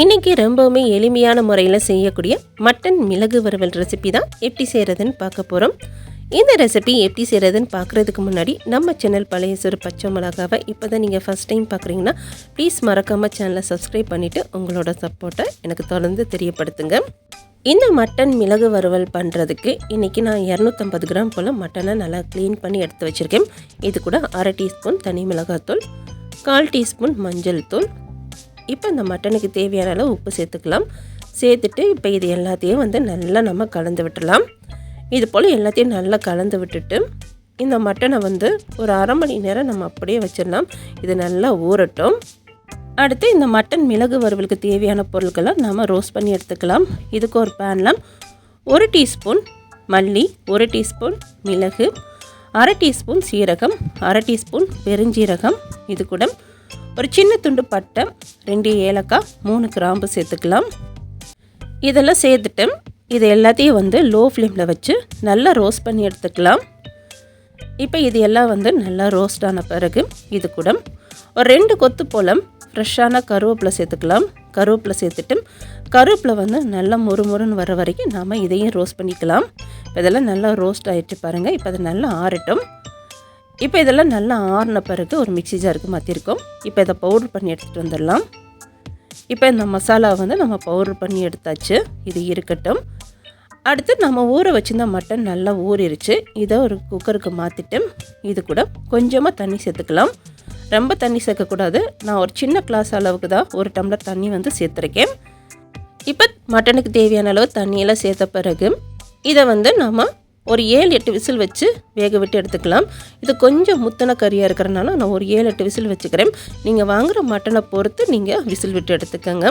இன்றைக்கி ரொம்பவுமே எளிமையான முறையில் செய்யக்கூடிய மட்டன் மிளகு வறுவல் ரெசிபி தான் எப்படி செய்கிறதுன்னு பார்க்க போகிறோம் இந்த ரெசிபி எப்படி செய்கிறதுன்னு பார்க்குறதுக்கு முன்னாடி நம்ம சேனல் பழைய சிறு பச்சை மிளகாவை இப்போ தான் நீங்கள் ஃபஸ்ட் டைம் பார்க்குறீங்கன்னா ப்ளீஸ் மறக்காமல் சேனலை சப்ஸ்கிரைப் பண்ணிவிட்டு உங்களோட சப்போர்ட்டை எனக்கு தொடர்ந்து தெரியப்படுத்துங்க. இந்த மட்டன் மிளகு வறுவல் பண்ணுறதுக்கு இன்றைக்கி நான் இரநூத்தம்பது கிராம் போல் மட்டனை நல்லா க்ளீன் பண்ணி எடுத்து வச்சுருக்கேன். இது கூட அரை டீஸ்பூன் தனி மிளகாத்தூள் கால் டீஸ்பூன் மஞ்சள் தூள் இப்போ இந்த மட்டனுக்கு தேவையான அளவு உப்பு சேர்த்துக்கலாம். சேர்த்துட்டு இப்போ இது எல்லாத்தையும் வந்து நல்லா நம்ம கலந்து விட்டுலாம் இது போல் எல்லாத்தையும் நல்லா கலந்து விட்டுட்டு இந்த மட்டனை வந்து ஒரு அரை மணி நேரம் நம்ம அப்படியே வச்சிடலாம். இது நல்லா ஊறட்டும். அடுத்து இந்த மட்டன் மிளகு வறுவலுக்கு தேவையான பொருட்களை நம்ம ரோஸ்ட் பண்ணி எடுத்துக்கலாம். இதுக்கு ஒரு பேனில் ஒரு டீஸ்பூன் மல்லி ஒரு டீஸ்பூன் மிளகு அரை டீஸ்பூன் சீரகம் அரை டீஸ்பூன் பெருஞ்சீரகம். இது கூட ஒரு சின்ன துண்டு பட்டை ரெண்டு ஏலக்காய் மூணு கிராம்பு சேர்த்துக்கலாம். இதெல்லாம் சேர்த்துட்டு இது எல்லாத்தையும் வந்து லோ ஃப்ளேமில் வச்சு நல்லா ரோஸ்ட் பண்ணி எடுத்துக்கலாம். இப்போ இது எல்லாம் வந்து நல்லா ரோஸ்ட் ஆன பிறகு இது கூட ஒரு ரெண்டு கொத்து போலம் ஃப்ரெஷ்ஷான கருவேப்பிலை சேர்த்துக்கலாம். கருவேப்பிலை சேர்த்துட்டு கருவேப்பிலை வந்து நல்லா முறுமுறுன்னு வர வரைக்கும் நாம் இதையும் ரோஸ்ட் பண்ணிக்கலாம். இப்போ இதெல்லாம் நல்லா ரோஸ்ட் ஆகிட்டு பாருங்கள் இப்போ அது நல்லா ஆறட்டும். இப்போ இதெல்லாம் நல்லா ஆறின பிறகு ஒரு மிக்சி ஜாருக்கு மாற்றிருக்கோம் இப்போ இதை பவுடர் பண்ணி எடுத்துகிட்டு வந்துடலாம். இப்போ இந்த மசாலா வந்து நம்ம பவுடர் பண்ணி எடுத்தாச்சு. இது இருக்கட்டும். அடுத்து நம்ம ஊற வச்சுருந்த மட்டன் நல்லா ஊறிடுச்சு இதை ஒரு குக்கருக்கு மாற்றிட்டு இது கூட கொஞ்சமாக தண்ணி சேர்த்துக்கலாம். ரொம்ப தண்ணி சேர்க்கக்கூடாது. நான் ஒரு சின்ன கிளாஸ் அளவுக்கு தான் ஒரு டம்ளர் தண்ணி வந்து சேர்த்துருக்கேன். இப்போ மட்டனுக்கு தேவையான அளவு தண்ணியெல்லாம் சேர்த்த பிறகு இதை வந்து நம்ம ஒரு ஏழு எட்டு விசில் வச்சு வேக விட்டு எடுத்துக்கலாம். இது கொஞ்சம் முத்தன கறியாக இருக்கிறனால நான் ஒரு ஏழு எட்டு விசில் வச்சுக்கிறேன். நீங்கள் வாங்குகிற மட்டனை பொறுத்து நீங்கள் விசில் விட்டு எடுத்துக்கோங்க.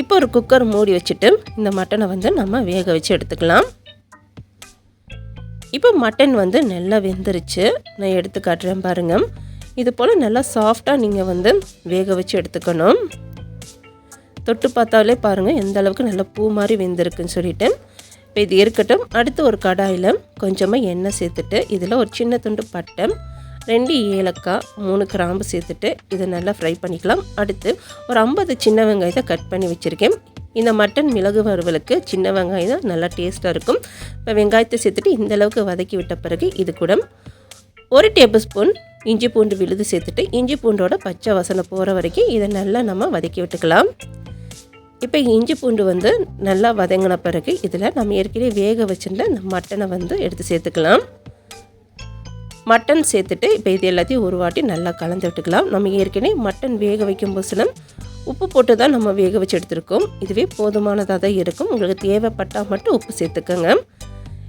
இப்போ ஒரு குக்கர் மூடி வச்சுட்டு இந்த மட்டனை வந்து நம்ம வேக வச்சு எடுத்துக்கலாம். இப்போ மட்டன் வந்து நல்லா வெந்துருச்சு. நான் எடுத்து காட்டுறேன் பாருங்கள் இது போல் நல்லா சாஃப்டாக நீங்கள் வந்து வேக வச்சு எடுத்துக்கணும். தொட்டு பார்த்தாலே பாருங்கள் எந்த அளவுக்கு நல்லா பூ மாதிரி வெந்திருக்குன்னு சொல்லிவிட்டு இப்போ இது இருக்கட்டும். அடுத்து ஒரு கடாயில் கொஞ்சமாக எண்ணெய் சேர்த்துட்டு இதில் ஒரு சின்ன துண்டு பட்டை ரெண்டு ஏலக்காய் மூணு கிராம்பு சேர்த்துட்டு இதை நல்லா ஃப்ரை பண்ணிக்கலாம். அடுத்து ஒரு ஐம்பது சின்ன வெங்காயத்தை கட் பண்ணி வச்சுருக்கேன். இந்த மட்டன் மிளகு வறுவலுக்கு சின்ன வெங்காயம் தான் நல்லா டேஸ்ட்டாக இருக்கும். இப்போ வெங்காயத்தை சேர்த்துட்டு இந்தளவுக்கு வதக்கி விட்ட பிறகு இது கூட ஒரு டேபிள் ஸ்பூன் இஞ்சி பூண்டு விழுது சேர்த்துட்டு இஞ்சி பூண்டோட பச்சை வசனை போகிற வரைக்கும் இதை நல்லா நம்ம வதக்கி விட்டுக்கலாம். இப்போ இஞ்சி பூண்டு வந்து நல்லா வதங்கின பிறகு இதில் நம்ம ஏற்கனவே வேக வச்சுருந்த இந்த மட்டனை வந்து எடுத்து சேர்த்துக்கலாம். மட்டன் சேர்த்துட்டு இப்போ இது எல்லாத்தையும் ஒரு வாட்டி நல்லா கலந்து விட்டுக்கலாம். நம்ம ஏற்கனவே மட்டன் வேக வைக்கும் போதுலாம் உப்பு போட்டு தான் நம்ம வேக வச்சு எடுத்துருக்கோம். இதுவே போதுமானதாக தான் இருக்கும். உங்களுக்கு தேவைப்பட்டால் மட்டும் உப்பு சேர்த்துக்கோங்க.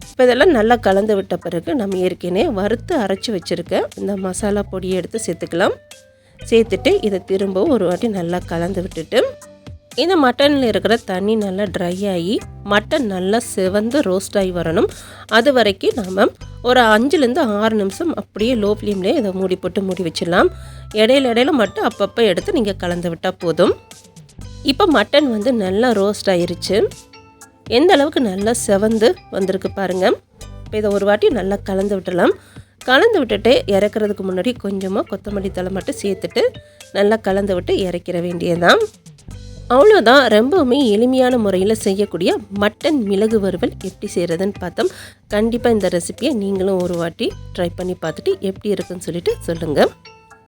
இப்போ இதெல்லாம் நல்லா கலந்து விட்ட பிறகு நம்ம ஏற்கனவே வறுத்து அரைச்சி வச்சுருக்க இந்த மசாலா பொடியை எடுத்து சேர்த்துக்கலாம். சேர்த்துட்டு இதை திரும்பவும் ஒரு வாட்டி நல்லா கலந்து விட்டுட்டு இந்த மட்டனில் இருக்கிற தண்ணி நல்லா ட்ரை ஆகி மட்டன் நல்லா செவந்து ரோஸ்ட் ஆகி வரணும். அது வரைக்கும் நாம் ஒரு அஞ்சுலேருந்து ஆறு நிமிஷம் அப்படியே லோ ஃப்ளேம்லேயே இதை மூடி போட்டு மூடி வச்சிடலாம். இடையில இடையில மட்டும் அப்பப்போ எடுத்து நீங்கள் கலந்து விட்டால் போதும். இப்போ மட்டன் வந்து நல்லா ரோஸ்ட் ஆயிருச்சு. எந்த அளவுக்கு நல்லா செவந்து வந்திருக்கு பாருங்கள் இப்போ இதை ஒரு வாட்டி நல்லா கலந்து விட்டுடலாம். கலந்து விட்டுட்டு இறக்குறதுக்கு முன்னாடி கொஞ்சமாக கொத்தமல்லி தலை மட்டும் சேர்த்துட்டு நல்லா கலந்து விட்டு இறக்கிற வேண்டியதுதான். அவ்வளோதான் ரொம்பவுமே எளிமையான முறையில் செய்யக்கூடிய மட்டன் மிளகு வறுவல் எப்படி செய்கிறதுன்னு பார்த்தோம். கண்டிப்பாக இந்த ரெசிப்பியை நீங்களும் ஒரு வாட்டி ட்ரை பண்ணி பார்த்துட்டு எப்படி இருக்குன்னு சொல்லிட்டு சொல்லுங்கள்